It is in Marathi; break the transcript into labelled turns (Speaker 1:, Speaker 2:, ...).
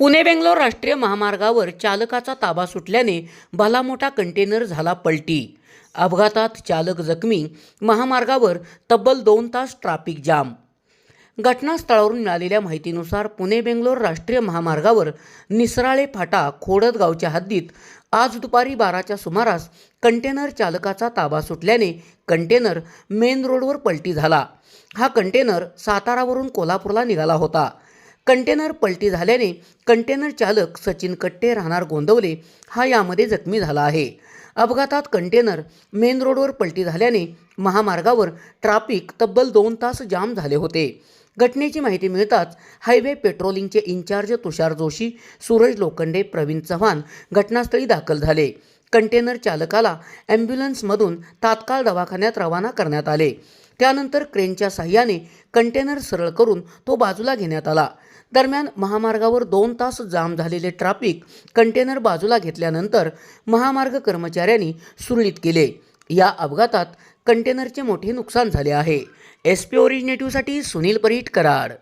Speaker 1: पुणे बेंगलोर राष्ट्रीय महामार्गावर चालकाचा ताबा सुटल्याने भलामोठा कंटेनर झाला पलटी. अपघातात चालक जखमी महामार्गावर तब्बल दोन तास ट्रॅफिक जाम. घटनास्थळावरून मिळालेल्या माहितीनुसार पुणे बेंगलोर राष्ट्रीय महामार्गावर निसराळे फाटा खोडद गावच्या हद्दीत आज दुपारी बाराच्या सुमारास कंटेनर चालकाचा ताबा सुटल्याने कंटेनर मेन रोडवर पलटी झाला. हा कंटेनर सातारावरून कोल्हापूरला निघाला होता. कंटेनर पलटी झाल्याने कंटेनर चालक सचिन कट्टे राहणार गोंदवले. हा यामध्ये जखमी झाला आहे. अपघातात कंटेनर मेन रोडवर पलटी झाल्याने महामार्गावर ट्राफिक तब्बल दोन तास जाम झाले होते. घटनेची माहिती मिळताच हायवे पेट्रोलिंगचे इंचार्ज तुषार जोशी सूरज लोखंडे प्रवीण चव्हाण घटनास्थळी दाखल झाले. कंटेनर चालकाला ॲम्ब्युलन्समधून तात्काळ दवाखान्यात रवाना करण्यात आले. त्यानंतर क्रेनच्या साह्याने कंटेनर सरळ करून तो बाजूला घेण्यात आला. दरम्यान महामार्गावर दोन तास जाम झालेले ट्रॅफिक कंटेनर बाजूला घेतल्यानंतर महामार्ग कर्मचाऱ्यांनी सुरळीत केले. या अपघातात कंटेनरचे मोठे नुकसान झाले आहे. एस पी ओरिजिनेटिव्हसाठी सुनील परीट कराड.